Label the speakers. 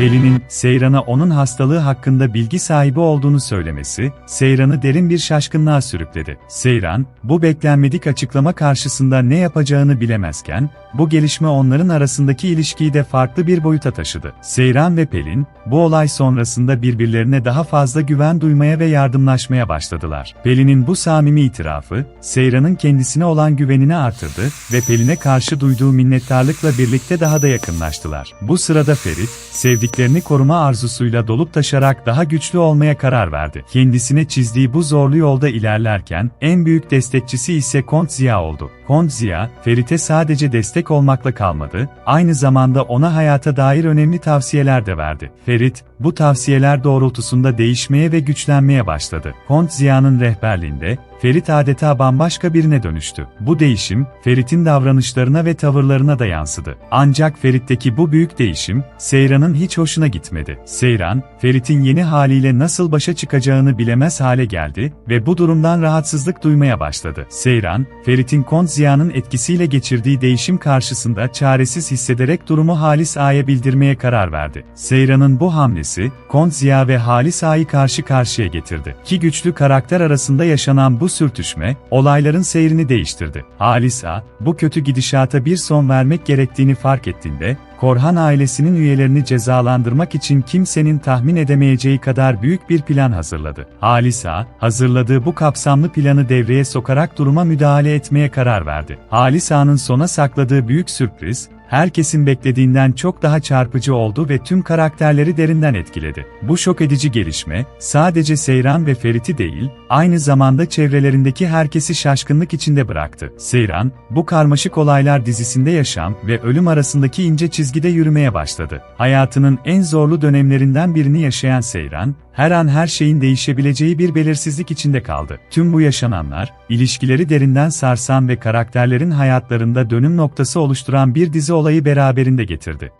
Speaker 1: Pelin'in Seyran'a onun hastalığı hakkında bilgi sahibi olduğunu söylemesi, Seyran'ı derin bir şaşkınlığa sürükledi. Seyran, bu beklenmedik açıklama karşısında ne yapacağını bilemezken, bu gelişme onların arasındaki ilişkiyi de farklı bir boyuta taşıdı. Seyran ve Pelin, bu olay sonrasında birbirlerine daha fazla güven duymaya ve yardımlaşmaya başladılar. Pelin'in bu samimi itirafı, Seyran'ın kendisine olan güvenini artırdı ve Pelin'e karşı duyduğu minnettarlıkla birlikte daha da yakınlaştılar. Bu sırada Ferit, sevdiklerini koruma arzusuyla dolup taşarak daha güçlü olmaya karar verdi. Kendisine çizdiği bu zorlu yolda ilerlerken en büyük destekçisi ise Kont Ziya oldu. Kont Ziya, Ferit'e sadece destek olmakla kalmadı, aynı zamanda ona hayata dair önemli tavsiyeler de verdi. Ferit, bu tavsiyeler doğrultusunda değişmeye ve güçlenmeye başladı. Kont Ziya'nın rehberliğinde, Ferit adeta bambaşka birine dönüştü. Bu değişim, Ferit'in davranışlarına ve tavırlarına da yansıdı. Ancak Ferit'teki bu büyük değişim, Seyran'ın hiç hoşuna gitmedi. Seyran, Ferit'in yeni haliyle nasıl başa çıkacağını bilemez hale geldi ve bu durumdan rahatsızlık duymaya başladı. Seyran, Ferit'in Kont Ziya'nın etkisiyle geçirdiği değişim karşısında çaresiz hissederek durumu Halis Ağa'ya bildirmeye karar verdi. Seyran'ın bu hamlesi, Kont Ziya ve Halis Ağa'yı karşı karşıya getirdi. İki güçlü karakter arasında yaşanan bu sürtüşme, olayların seyrini değiştirdi. Halis Ağa, bu kötü gidişata bir son vermek gerektiğini fark ettiğinde, Korhan ailesinin üyelerini cezalandırmak için kimsenin tahmin edemeyeceği kadar büyük bir plan hazırladı. Halis Ağa, hazırladığı bu kapsamlı planı devreye sokarak duruma müdahale etmeye karar verdi. Halis Ağa'nın sona sakladığı büyük sürpriz, herkesin beklediğinden çok daha çarpıcı oldu ve tüm karakterleri derinden etkiledi. Bu şok edici gelişme, sadece Seyran ve Ferit'i değil, aynı zamanda çevrelerindeki herkesi şaşkınlık içinde bıraktı. Seyran, bu karmaşık olaylar dizisinde yaşam ve ölüm arasındaki ince çizgide yürümeye başladı. Hayatının en zorlu dönemlerinden birini yaşayan Seyran, her an her şeyin değişebileceği bir belirsizlik içinde kaldı. Tüm bu yaşananlar, ilişkileri derinden sarsan ve karakterlerin hayatlarında dönüm noktası oluşturan bir dizi olayı beraberinde getirdi.